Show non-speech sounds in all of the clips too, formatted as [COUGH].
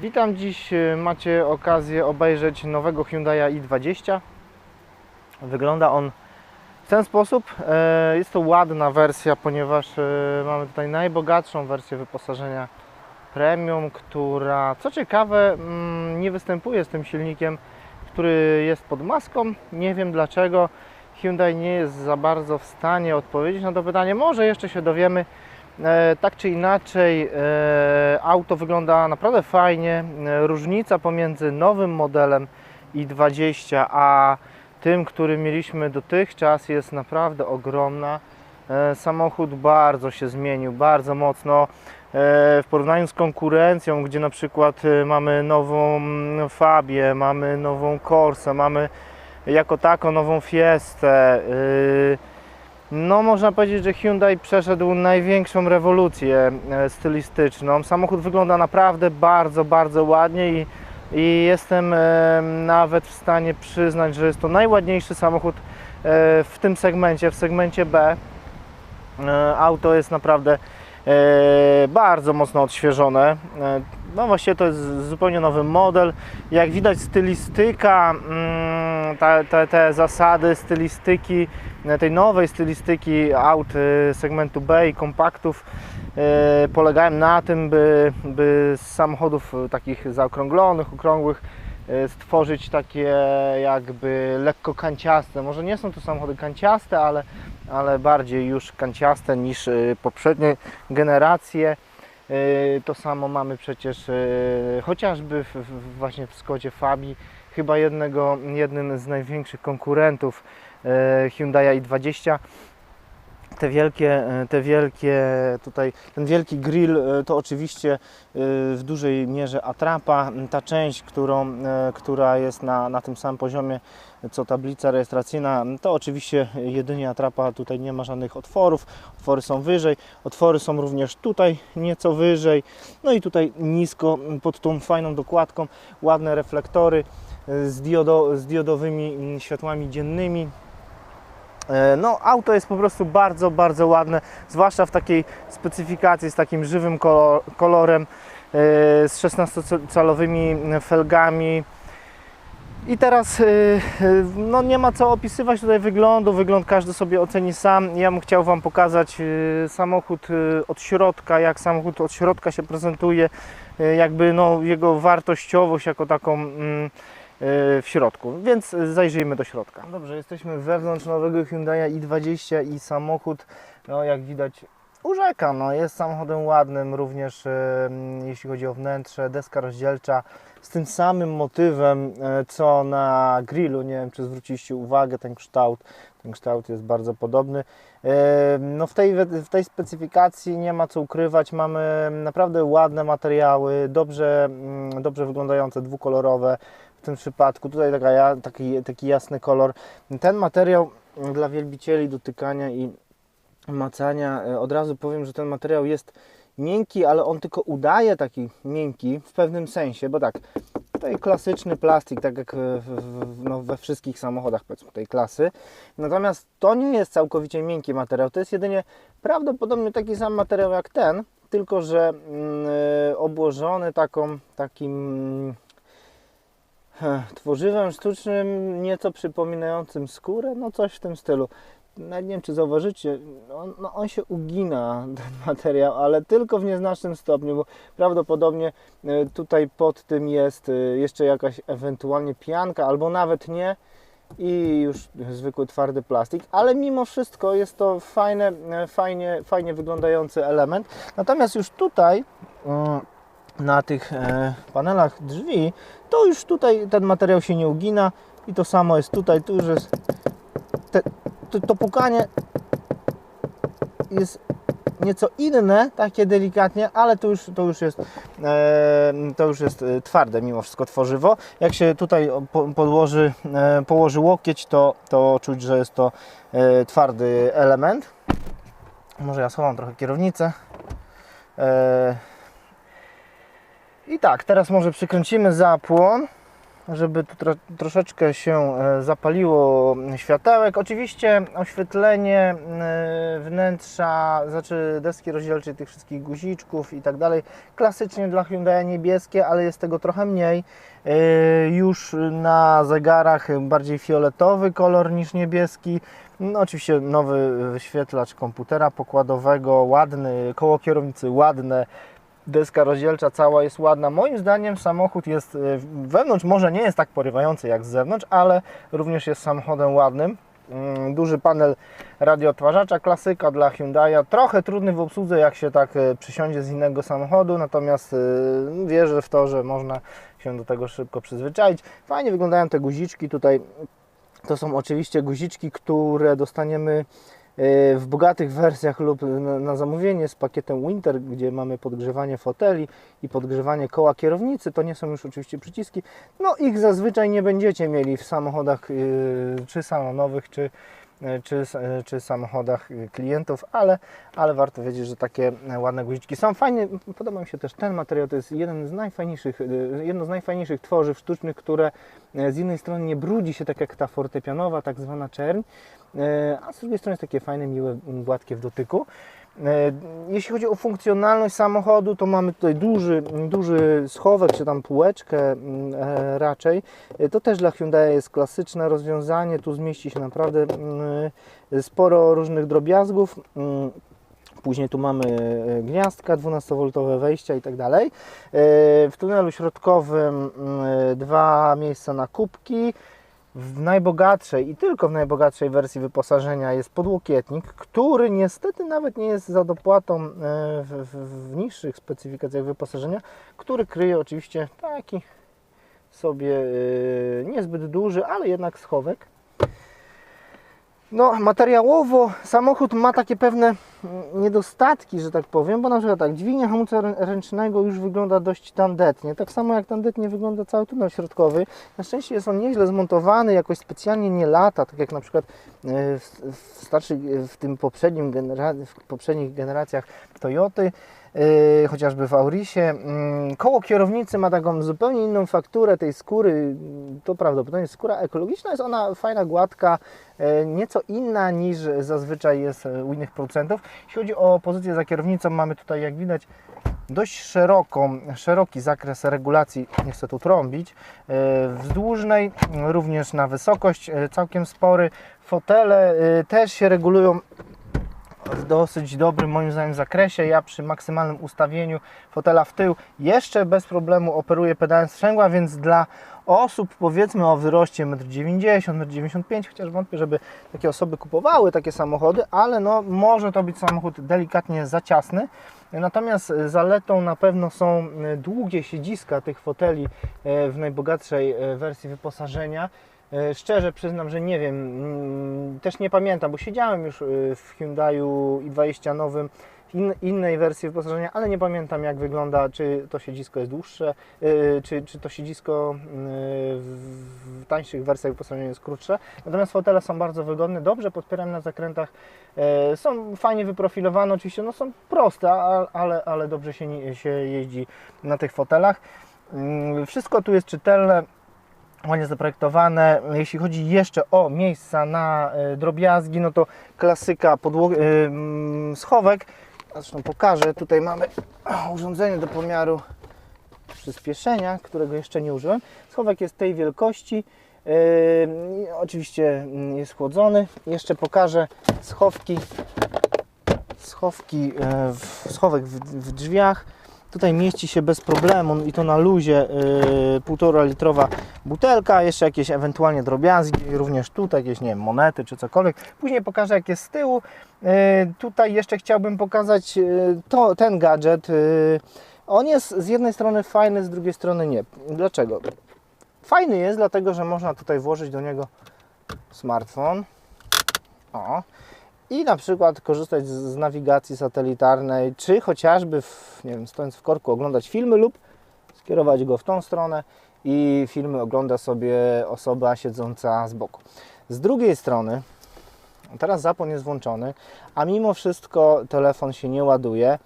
Witam dziś. y, Macie okazję obejrzeć nowego Hyundai i20. Wygląda on w ten sposób. E, Jest to ładna wersja, ponieważ e, mamy tutaj najbogatszą wersję wyposażenia premium, która co ciekawe mm, nie występuje z tym silnikiem, który jest pod maską. Nie wiem dlaczego. Hyundai nie jest za bardzo w stanie odpowiedzieć na to pytanie. Może jeszcze się dowiemy. E, tak czy inaczej, e, auto wygląda naprawdę fajnie. E, różnica pomiędzy nowym modelem i20 a tym, który mieliśmy dotychczas, jest naprawdę ogromna. Samochód bardzo się zmienił, bardzo mocno. W porównaniu z konkurencją, gdzie na przykład mamy nową Fabię, mamy nową Corsę, mamy jako tako nową Fiestę. No, można powiedzieć, że Hyundai przeszedł największą rewolucję e, stylistyczną. Samochód wygląda naprawdę bardzo, bardzo ładnie i, i jestem e, nawet w stanie przyznać, że jest to najładniejszy samochód e, w tym segmencie, w segmencie B. Auto jest naprawdę bardzo mocno odświeżone. No właściwie to jest zupełnie nowy model. Jak widać stylistyka, mm, ta- te, te zasady stylistyki, tej nowej stylistyki aut e, segmentu B i kompaktów e, polegają na tym, by, by z samochodów e, takich zaokrąglonych, okrągłych e, stworzyć takie jakby lekko kanciaste. Może nie są to samochody kanciaste, ale, ale bardziej już kanciaste niż e, poprzednie generacje. E, To samo mamy przecież e, chociażby w, właśnie w Skodzie Fabii, chyba jednego, jednym z największych konkurentów e, Hyundai i20. Te wielkie, e, te wielkie tutaj, ten wielki grill e, to oczywiście e, w dużej mierze atrapa. Ta część, którą, e, która jest na, na tym samym poziomie co tablica rejestracyjna, to oczywiście jedynie atrapa, tutaj nie ma żadnych otworów, otwory są wyżej, otwory są również tutaj nieco wyżej, no i tutaj nisko pod tą fajną dokładką, ładne reflektory e, z, diodo, z diodowymi mm, światłami dziennymi. E, No, auto jest po prostu bardzo, bardzo ładne, zwłaszcza w takiej specyfikacji z takim żywym kolor, kolorem, e, z 16-calowymi felgami. I teraz e, no nie ma co opisywać tutaj wyglądu, wygląd każdy sobie oceni sam. Ja bym chciał Wam pokazać samochód od środka, jak samochód od środka się prezentuje, jakby no, jego wartościowość jako taką mm, w środku, więc zajrzyjmy do środka. Dobrze, jesteśmy wewnątrz nowego Hyundai i20 i samochód, no jak widać, urzeka, no jest samochodem ładnym, również e, jeśli chodzi o wnętrze, deska rozdzielcza z tym samym motywem, e, co na grillu, nie wiem czy zwróciliście uwagę, ten kształt, ten kształt jest bardzo podobny. E, No w tej, w tej specyfikacji nie ma co ukrywać, mamy naprawdę ładne materiały, dobrze, mm, dobrze wyglądające, dwukolorowe, tym przypadku. Tutaj taka, taki, taki jasny kolor. Ten materiał dla wielbicieli dotykania i macania, e, od razu powiem, że ten materiał jest miękki, ale on tylko udaje taki miękki w pewnym sensie, bo tak, tutaj klasyczny plastik, tak jak w, no, we wszystkich samochodach powiedzmy tej klasy. Natomiast to nie jest całkowicie miękki materiał, to jest jedynie prawdopodobnie taki sam materiał jak ten, tylko że mm, e, obłożony taką, takim tworzywem sztucznym, nieco przypominającym skórę, no coś w tym stylu. Nawet nie wiem, czy zauważycie, on, no on się ugina, [LAUGHS] ten materiał, ale tylko w nieznacznym stopniu, bo prawdopodobnie e, tutaj pod tym jest e, jeszcze jakaś ewentualnie pianka, albo nawet nie i już zwykły twardy plastik, ale mimo wszystko jest to fajne, e, fajnie, fajnie wyglądający element. Natomiast już tutaj na tych e, panelach drzwi, to już tutaj ten materiał się nie ugina i to samo jest tutaj, tu już jest te, to, to pukanie jest nieco inne, takie delikatnie, ale to już, to już jest e, to już jest e, twarde mimo wszystko tworzywo. Jak się tutaj po, podłoży, położy łokieć, to, to czuć, że jest to twardy element. Może ja schowam trochę kierownicę. I tak, teraz może przykręcimy zapłon. żeby tu tro, troszeczkę się e, zapaliło światełek. Oczywiście oświetlenie e, wnętrza, znaczy deski rozdzielczej tych wszystkich guziczków i tak dalej, klasycznie dla Hyundai niebieskie, ale jest tego trochę mniej. E, Już na zegarach bardziej fioletowy kolor niż niebieski. No, oczywiście nowy wyświetlacz komputera pokładowego, ładny, koło kierownicy ładne, deska rozdzielcza cała jest ładna. Moim zdaniem samochód jest e, wewnątrz, może nie jest tak porywający jak z zewnątrz, ale również jest samochodem ładnym. Mm, Duży panel radioodtwarzacza, klasyka dla Hyundai'a. Trochę trudny w obsłudze, jak się tak e, przysiądzie z innego samochodu, natomiast e, wierzę w to, że można się do tego szybko przyzwyczaić. Fajnie wyglądają te guziczki tutaj. To są oczywiście guziczki, które dostaniemy w bogatych wersjach lub na, zamówienie z pakietem Winter, gdzie mamy podgrzewanie foteli i podgrzewanie koła kierownicy. To nie są już oczywiście przyciski. No ich zazwyczaj nie będziecie mieli w samochodach yy, czy salonowych, czy, czy, e, czy samochodach yy, klientów, ale, ale warto wiedzieć, że takie e, ładne guziczki są. Fajnie, podoba mi się też ten materiał, to jest jeden z najfajniejszych, jedno z najfajniejszych tworzyw sztucznych, które e, z jednej strony nie brudzi się tak jak ta fortepianowa, tak zwana czerń, E, a z drugiej strony jest takie fajne, miłe, gładkie w dotyku. E, Jeśli chodzi o funkcjonalność samochodu, to mamy tutaj duży, duży schowek, czy tam półeczkę m, e, raczej. E, To też dla Hyundai jest klasyczne rozwiązanie. Tu zmieści się naprawdę m, sporo różnych drobiazgów. Mm, Później tu mamy gniazdka, 12V wejścia i tak dalej. W tunelu środkowym mm, dwa miejsca na kubki. W najbogatszej i tylko w najbogatszej wersji wyposażenia jest podłokietnik, który niestety nawet nie jest za dopłatą e, w, w, w niższych specyfikacjach wyposażenia, który kryje oczywiście taki sobie e, niezbyt duży, ale jednak schowek. No, materiałowo samochód ma takie pewne mm, niedostatki, że tak powiem, bo na przykład tak, dźwignia hamulca rę- ręcznego już wygląda dość tandetnie, tak samo jak tandetnie wygląda cały tunel środkowy. Na szczęście jest on nieźle zmontowany, jakoś specjalnie nie lata, tak jak na przykład e, w, w tym poprzednim w poprzednich generacjach Toyoty, chociażby w Aurisie. Mm, Koło kierownicy ma taką zupełnie inną fakturę tej skóry, to prawdopodobnie skóra ekologiczna, jest ona fajna, gładka, e, nieco inna niż zazwyczaj jest e, u innych producentów. Jeśli chodzi o pozycję za kierownicą, mamy tutaj jak widać dość szeroką, szeroki zakres regulacji, nie chcę tu trąbić, wzdłużnej, również na wysokość całkiem spory. Fotele też się regulują w dosyć dobrym moim zdaniem zakresie. Ja przy maksymalnym ustawieniu fotela w tył jeszcze bez problemu operuję pedałem sprzęgła, więc dla osób powiedzmy o wzroście 1,90 m, 1,95 m, chociaż wątpię, żeby takie osoby kupowały takie samochody, ale no może to być samochód delikatnie za ciasny. Natomiast zaletą na pewno są e, długie siedziska tych foteli e, w najbogatszej e, wersji wyposażenia. E, Szczerze przyznam, że nie wiem, mm, też nie pamiętam, bo siedziałem już e, w Hyundaiu i20 nowym, innej wersji wyposażenia, ale nie pamiętam jak wygląda, czy to siedzisko jest dłuższe, e, czy, czy to siedzisko mm, w, tańszych wersjach wyposażenia jest krótsze. Natomiast fotele są bardzo wygodne, dobrze podpieram na zakrętach, są fajnie wyprofilowane, oczywiście no są proste, ale, ale dobrze się, się jeździ na tych fotelach. Mm, Wszystko tu jest czytelne, ładnie zaprojektowane. Jeśli chodzi jeszcze o miejsca na e, drobiazgi, no to klasyka podło- e, mm, schowek. Zresztą pokażę. Tutaj mamy urządzenie do pomiaru przyspieszenia, którego jeszcze nie użyłem. Schowek jest tej wielkości. E, oczywiście mm, jest chłodzony. Jeszcze pokażę schowki. Schowki, e, w, schowek w, w drzwiach. Tutaj mieści się bez problemu i to na luzie yy, półtora litrowa butelka, jeszcze jakieś ewentualnie drobiazgi, również tutaj jakieś, nie wiem, monety czy cokolwiek. Później pokażę jak jest z tyłu. Yy, tutaj jeszcze chciałbym pokazać yy, to, ten gadżet. Yy, on jest z jednej strony fajny, z drugiej strony nie. Dlaczego? Fajny jest dlatego, że można tutaj włożyć do niego smartfon. O. I na przykład korzystać z, nawigacji satelitarnej, czy chociażby, w, nie wiem, stojąc w korku, oglądać filmy lub skierować go w tą stronę i filmy ogląda sobie osoba siedząca z boku. Z drugiej strony, teraz zapłon jest włączony, a mimo wszystko telefon się nie ładuje.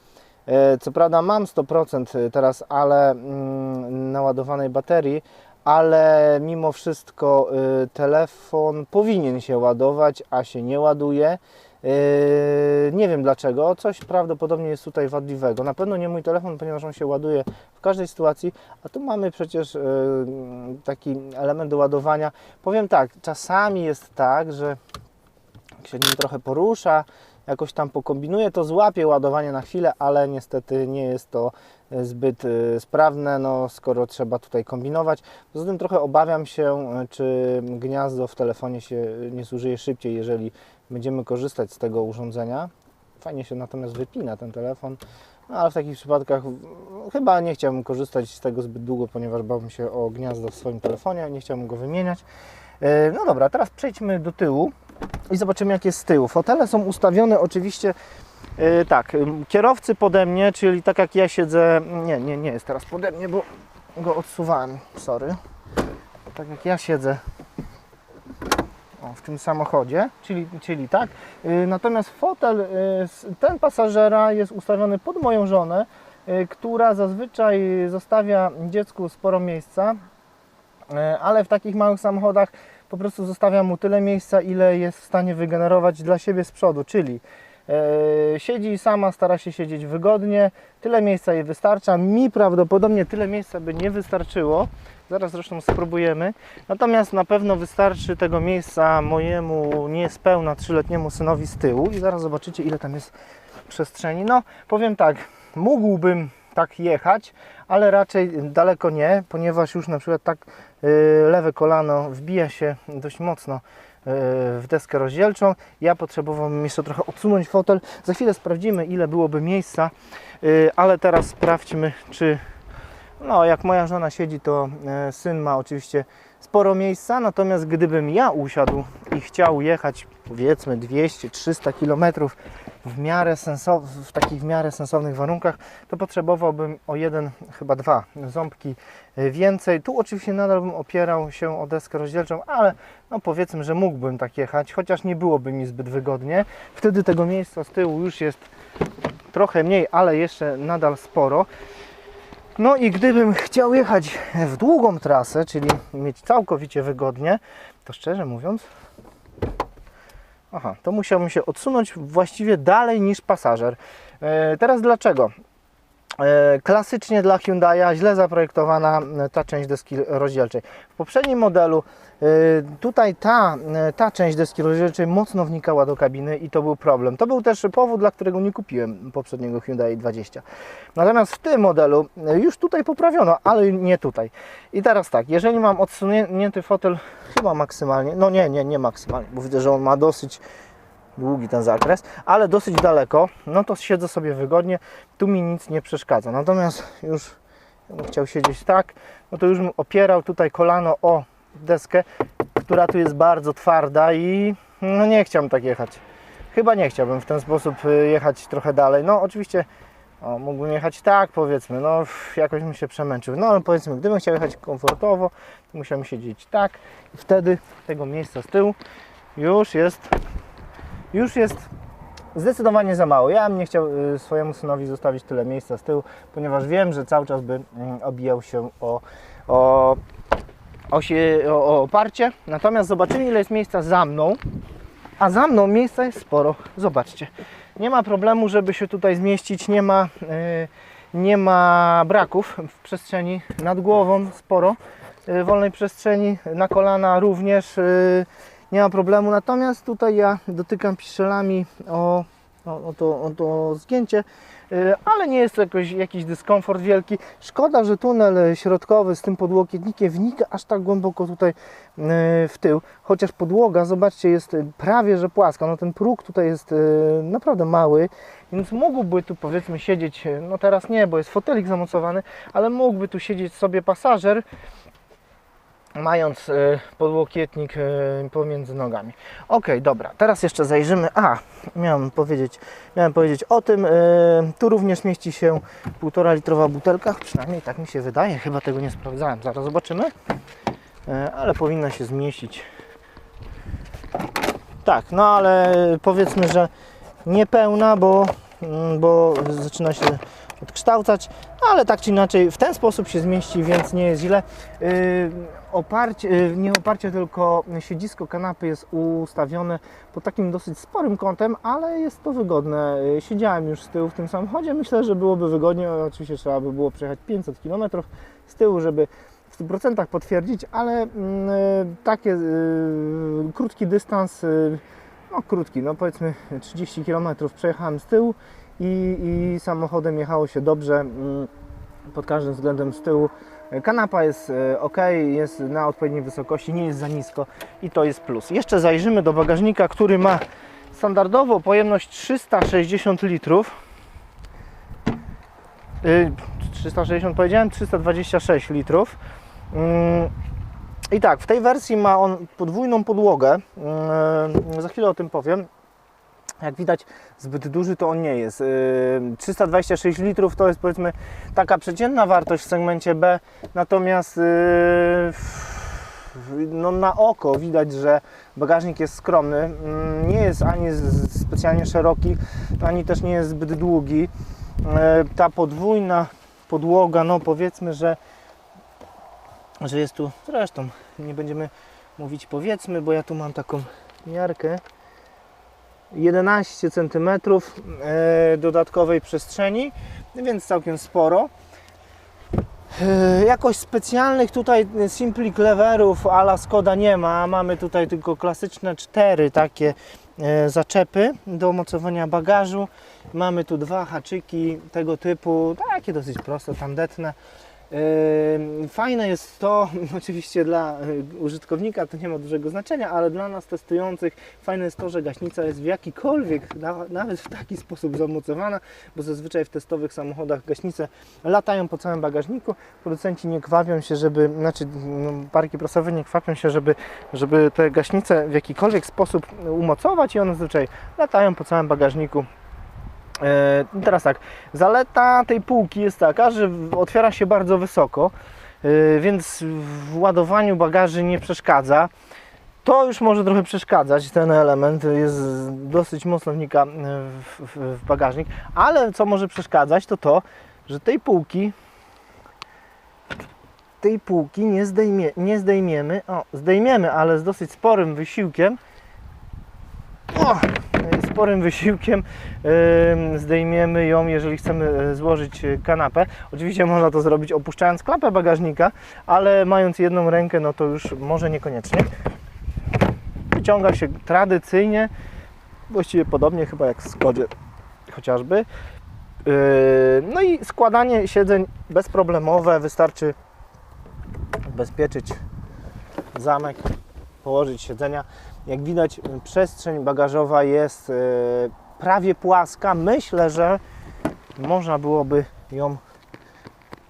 E, Co prawda mam 100% teraz, ale mm, naładowanej baterii, ale mimo wszystko y, telefon powinien się ładować, a się nie ładuje. Y, nie wiem dlaczego, coś prawdopodobnie jest tutaj wadliwego. Na pewno nie mój telefon, ponieważ on się ładuje w każdej sytuacji, a tu mamy przecież y, taki element do ładowania. Powiem tak, czasami jest tak, że jak się nim trochę porusza, jakoś tam pokombinuje, to złapie ładowanie na chwilę, ale niestety nie jest to zbyt e, sprawne, no, skoro trzeba tutaj kombinować. Poza tym trochę obawiam się, e, czy gniazdo w telefonie się nie zużyje szybciej, jeżeli będziemy korzystać z tego urządzenia. Fajnie się natomiast wypina ten telefon, no, ale w takich przypadkach chyba nie chciałbym korzystać z tego zbyt długo, ponieważ bałbym się o gniazdo w swoim telefonie, nie chciałbym go wymieniać. E, No dobra, teraz przejdźmy do tyłu i zobaczymy jak jest z tyłu. Fotele są ustawione oczywiście e, tak, kierowcy pode mnie, czyli tak jak ja siedzę, nie, nie, nie jest teraz pode mnie, bo go odsuwałem, sorry. Tak jak ja siedzę o, w tym samochodzie, czyli, czyli tak. Y, Natomiast fotel, y, s- ten pasażera jest ustawiony pod moją żonę, która zazwyczaj zostawia dziecku sporo miejsca, ale w takich małych samochodach po prostu zostawia mu tyle miejsca, ile jest w stanie wygenerować dla siebie z przodu, czyli e, siedzi sama, stara się siedzieć wygodnie, tyle miejsca jej wystarcza. Mi prawdopodobnie tyle miejsca by nie wystarczyło. Zaraz zresztą spróbujemy. Natomiast na pewno wystarczy tego miejsca mojemu niespełna trzyletniemu synowi z tyłu i zaraz zobaczycie ile tam jest przestrzeni. No powiem tak, mógłbym tak jechać, ale raczej daleko nie, ponieważ już na przykład tak lewe kolano wbija się dość mocno y, w deskę rozdzielczą. Ja potrzebowałbym jeszcze trochę odsunąć fotel. Za chwilę sprawdzimy ile byłoby miejsca, y, ale teraz sprawdźmy czy no, jak moja żona siedzi, to syn ma oczywiście sporo miejsca, natomiast gdybym ja usiadł i chciał jechać powiedzmy 200-300 km w miarę sensow- w takich w miarę sensownych warunkach, to potrzebowałbym o jeden, chyba dwa ząbki e, więcej. Tu oczywiście nadal bym opierał się o deskę rozdzielczą, ale no powiedzmy, że mógłbym tak jechać, chociaż nie byłoby mi zbyt wygodnie. Wtedy tego miejsca z tyłu już jest trochę mniej, ale jeszcze nadal sporo. No i gdybym chciał jechać w długą trasę, czyli mieć całkowicie wygodnie, to szczerze mówiąc, aha, to musiałbym się odsunąć właściwie dalej niż pasażer. E, teraz dlaczego? E, klasycznie dla Hyundai'a źle zaprojektowana e, ta część deski rozdzielczej. W poprzednim modelu e, tutaj ta, ta część deski rozdzielczej mocno wnikała do kabiny i to był problem. To był też powód, dla którego nie kupiłem poprzedniego Hyundai 20. Natomiast w tym modelu już tutaj poprawiono, ale nie tutaj. I teraz tak, jeżeli mam odsunięty fotel chyba maksymalnie, no nie, nie, nie maksymalnie, bo widzę, że on ma dosyć długi ten zakres, ale dosyć daleko, no to siedzę sobie wygodnie, tu mi nic nie przeszkadza. Natomiast już chciał siedzieć tak, no to już opierał tutaj kolano o deskę, która tu jest bardzo twarda i no nie chciałbym tak jechać. Chyba nie chciałbym w ten sposób y, jechać trochę dalej. No oczywiście o, mógłbym jechać tak, powiedzmy, no jakoś bym się przemęczył. No ale powiedzmy, gdybym chciał jechać komfortowo, to musiałbym siedzieć tak i wtedy tego miejsca z tyłu już jest już jest zdecydowanie za mało. Ja bym nie chciał y, swojemu synowi zostawić tyle miejsca z tyłu, ponieważ wiem, że cały czas by mm, obijał się o, o, o, o oparcie. Natomiast zobaczymy, ile jest miejsca za mną. A za mną miejsca jest sporo. Zobaczcie. Nie ma problemu, żeby się tutaj zmieścić. Nie ma, y, nie ma braków w przestrzeni nad głową. Sporo y, wolnej przestrzeni. Na kolana również. y, nie ma problemu. Natomiast tutaj ja dotykam piszelami o, o, o, to, o to zgięcie, y, ale nie jest to jakoś, jakiś dyskomfort wielki. Szkoda, że tunel środkowy z tym podłokietnikiem wnika aż tak głęboko tutaj y, w tył, chociaż podłoga, zobaczcie, jest prawie że płaska. No ten próg tutaj jest y, naprawdę mały, więc mógłby tu powiedzmy siedzieć, no teraz nie, bo jest fotelik zamocowany, ale mógłby tu siedzieć sobie pasażer, mając y, podłokietnik y, pomiędzy nogami. Ok, dobra, teraz jeszcze zajrzymy. A, miałem powiedzieć, miałem powiedzieć o tym. y, Tu również mieści się 1,5 litrowa butelka, przynajmniej tak mi się wydaje. Chyba tego nie sprawdzałem. Zaraz zobaczymy. Ale powinna się zmieścić. Tak, no ale powiedzmy, że niepełna, bo, mm, bo zaczyna się odkształcać, ale tak czy inaczej w ten sposób się zmieści, więc nie jest źle. Yy, oparcie, y, nie oparcie, tylko siedzisko kanapy jest ustawione pod takim dosyć sporym kątem, ale jest to wygodne. Y, Siedziałem już z tyłu w tym samochodzie, myślę, że byłoby wygodnie. Oczywiście trzeba by było przejechać 500 km z tyłu, żeby w 100% potwierdzić, ale mm, y, takie krótki dystans, no krótki, no powiedzmy 30 km przejechałem z tyłu i, i samochodem jechało się dobrze mm, pod każdym względem z tyłu. Kanapa jest ok, jest na odpowiedniej wysokości, nie jest za nisko i to jest plus. Jeszcze zajrzymy do bagażnika, który ma standardowo pojemność 360 litrów. Y, 360 powiedziałem, 326 litrów. Mm, I tak, w tej wersji ma on podwójną podłogę. Mm, Za chwilę o tym powiem. Jak widać, zbyt duży to on nie jest. Yy, 326 litrów to jest powiedzmy taka przeciętna wartość w segmencie B, natomiast yy, no, na oko widać, że bagażnik jest skromny. Mm, Nie jest ani specjalnie szeroki, ani też nie jest zbyt długi. Yy, Ta podwójna podłoga, no powiedzmy, że, że jest tu, zresztą nie będziemy mówić powiedzmy, bo ja tu mam taką miarkę. 11 cm e, dodatkowej przestrzeni, więc całkiem sporo. E, Jakoś specjalnych tutaj simply cleverów a la Skoda nie ma. Mamy tutaj tylko klasyczne cztery takie e, zaczepy do mocowania bagażu. Mamy tu dwa haczyki tego typu, takie dosyć proste, tandetne. Fajne jest to, [LAUGHS] oczywiście dla y, użytkownika to nie ma dużego znaczenia, ale dla nas testujących fajne jest to, że gaśnica jest w jakikolwiek, na- nawet w taki sposób zamocowana, bo zazwyczaj w testowych samochodach gaśnice latają po całym bagażniku. Producenci nie kwapią się, żeby, znaczy no, parki prasowe nie kwapią się, żeby, żeby te gaśnice w jakikolwiek sposób umocować i one zazwyczaj latają po całym bagażniku. E, i teraz tak, zaleta tej półki jest taka, że otwiera się bardzo wysoko, e, więc w ładowaniu bagaży nie przeszkadza. To już może trochę przeszkadzać, ten element jest dosyć mocno wnika e, w, w, w bagażnik, ale co może przeszkadzać to to, że tej półki tej półki nie, zdejmie, nie zdejmiemy, o zdejmiemy, ale z dosyć sporym wysiłkiem o, sporym wysiłkiem em, zdejmiemy ją, jeżeli chcemy e, złożyć e, kanapę. Oczywiście można to zrobić opuszczając klapę bagażnika, ale mając jedną rękę, no to już może niekoniecznie. Wyciąga się tradycyjnie, właściwie podobnie chyba jak w Skodzie chociażby. Yy, No i składanie siedzeń bezproblemowe, wystarczy ubezpieczyć zamek, położyć siedzenia. Jak widać, przestrzeń bagażowa jest e, prawie płaska. Myślę, że można byłoby ją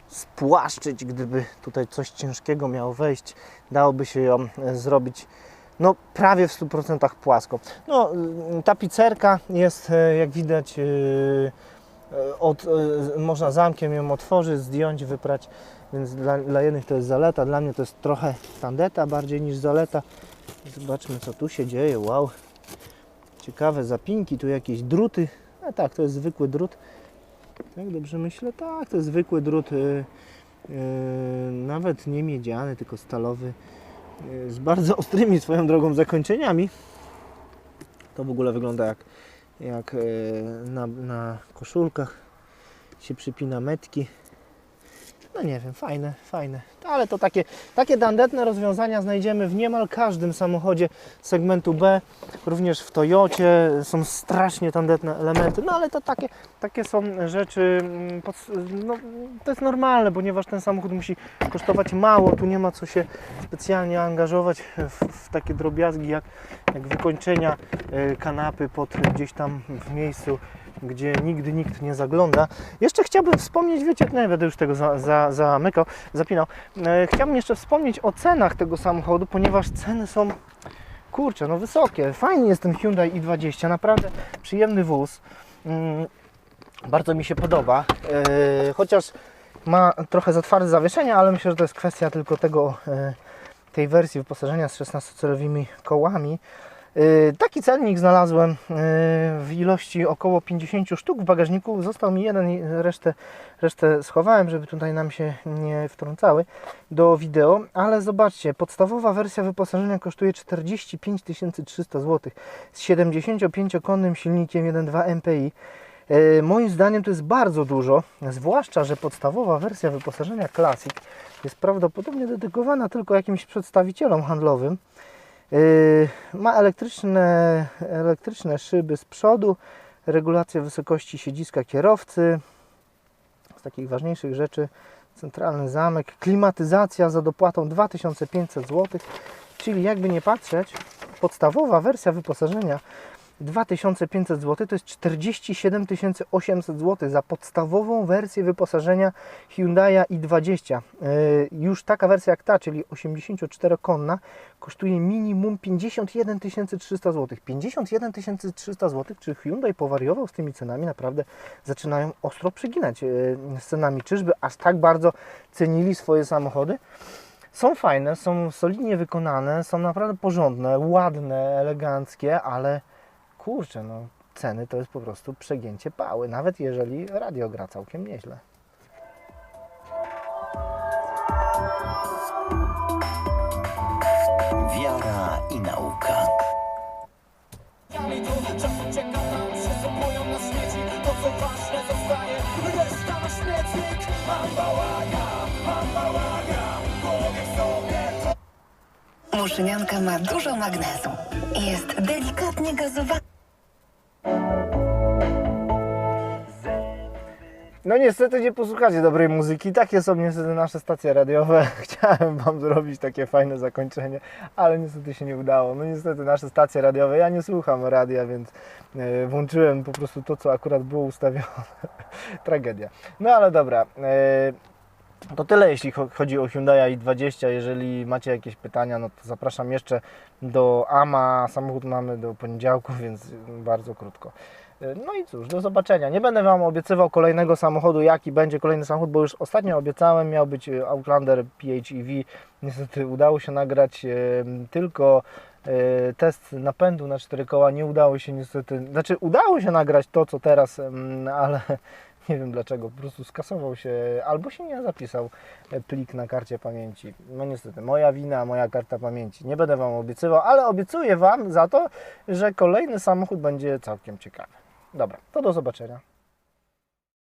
spłaszczyć, gdyby tutaj coś ciężkiego miało wejść. Dałoby się ją e, zrobić no, prawie w 100% płasko. No, y, tapicerka jest, jak widać, od, można zamkiem ją otworzyć, zdjąć, wyprać, więc dla, dla jednych to jest zaleta, dla mnie to jest trochę tandeta bardziej niż zaleta. Zobaczmy co tu się dzieje, wow. Ciekawe zapinki, tu jakieś druty. A tak, to jest zwykły drut. Tak, dobrze myślę? Tak, to jest zwykły drut. Yy, yy, nawet nie miedziany, tylko stalowy. Yy, z bardzo [LAUGHS] ostrymi swoją drogą zakończeniami. To w ogóle wygląda jak, jak yy, na, na koszulkach się przypina metki. No nie wiem, fajne, fajne. Ale to takie, takie tandetne rozwiązania znajdziemy w niemal każdym samochodzie segmentu B, również w Toyocie są strasznie tandetne elementy, no ale to takie, takie są rzeczy, mm, no, to jest normalne, ponieważ ten samochód musi kosztować mało, tu nie ma co się specjalnie angażować w, w takie drobiazgi jak, jak wykończenia e, kanapy pod gdzieś tam w miejscu, gdzie nigdy nikt nie zagląda. Jeszcze chciałbym wspomnieć, wiecie, no nie będę już tego za, za, zamykał, zapinał. E, chciałbym jeszcze wspomnieć o cenach tego samochodu, ponieważ ceny są, kurczę, no wysokie. Fajny jest ten Hyundai i20, naprawdę przyjemny wóz. Mm, bardzo mi się podoba, e, chociaż ma trochę za twarde zawieszenie, ale myślę, że to jest kwestia tylko tego, e, tej wersji wyposażenia z 16-calowymi kołami. Yy, Taki celnik znalazłem yy, w ilości około 50 sztuk w bagażniku. Został mi jeden, resztę, resztę schowałem, żeby tutaj nam się nie wtrącały do wideo. Ale zobaczcie, podstawowa wersja wyposażenia kosztuje 45 300 zł z 75-konnym silnikiem 1.2 MPI. E, Moim zdaniem to jest bardzo dużo, zwłaszcza, że podstawowa wersja wyposażenia Classic jest prawdopodobnie dedykowana tylko jakimś przedstawicielom handlowym. E, Ma elektryczne, elektryczne szyby z przodu, regulację wysokości siedziska kierowcy. Z takich ważniejszych rzeczy centralny zamek, klimatyzacja za dopłatą 2500 zł, czyli jakby nie patrzeć, podstawowa wersja wyposażenia 2500 zł to jest 47 800 zł za podstawową wersję wyposażenia Hyundai i20. Yy, Już taka wersja jak ta, czyli 84-konna, kosztuje minimum 51 300 zł. 51 300 zł, czy Hyundai powariował z tymi cenami? Naprawdę zaczynają ostro przyginać yy, z cenami. Czyżby aż tak bardzo cenili swoje samochody? Są fajne, są solidnie wykonane, są naprawdę porządne, ładne, eleganckie, ale kurczę, no ceny to jest po prostu przegięcie pały, nawet jeżeli radio gra całkiem nieźle. Wiara i nauka. Muszynianka ma dużo magnezu. Jest delikatnie gazowana. No niestety nie posłuchacie dobrej muzyki, takie są niestety nasze stacje radiowe. [LAUGHS] Chciałem Wam zrobić takie fajne zakończenie, ale niestety się nie udało. No niestety nasze stacje radiowe, ja nie słucham radia, więc e, włączyłem po prostu to, co akurat było ustawione. [LAUGHS] Tragedia. No ale dobra. e, To tyle jeśli cho- chodzi o Hyundai i20. Jeżeli macie jakieś pytania, no to zapraszam jeszcze do AMA. Samochód mamy do poniedziałku, więc bardzo krótko. No i cóż, do zobaczenia. Nie będę Wam obiecywał kolejnego samochodu, jaki będzie kolejny samochód, bo już ostatnio obiecałem, miał być e, Outlander PHEV. Niestety udało się nagrać e, tylko e, test napędu na cztery koła. Nie udało się niestety, znaczy udało się nagrać to, co teraz, ale [LAUGHS] nie wiem dlaczego, po prostu skasował się albo się nie zapisał e, plik na karcie pamięci. No niestety, moja wina, moja karta pamięci. Nie będę Wam obiecywał, ale obiecuję Wam za to, że kolejny samochód będzie całkiem ciekawy. Dobra, to do zobaczenia.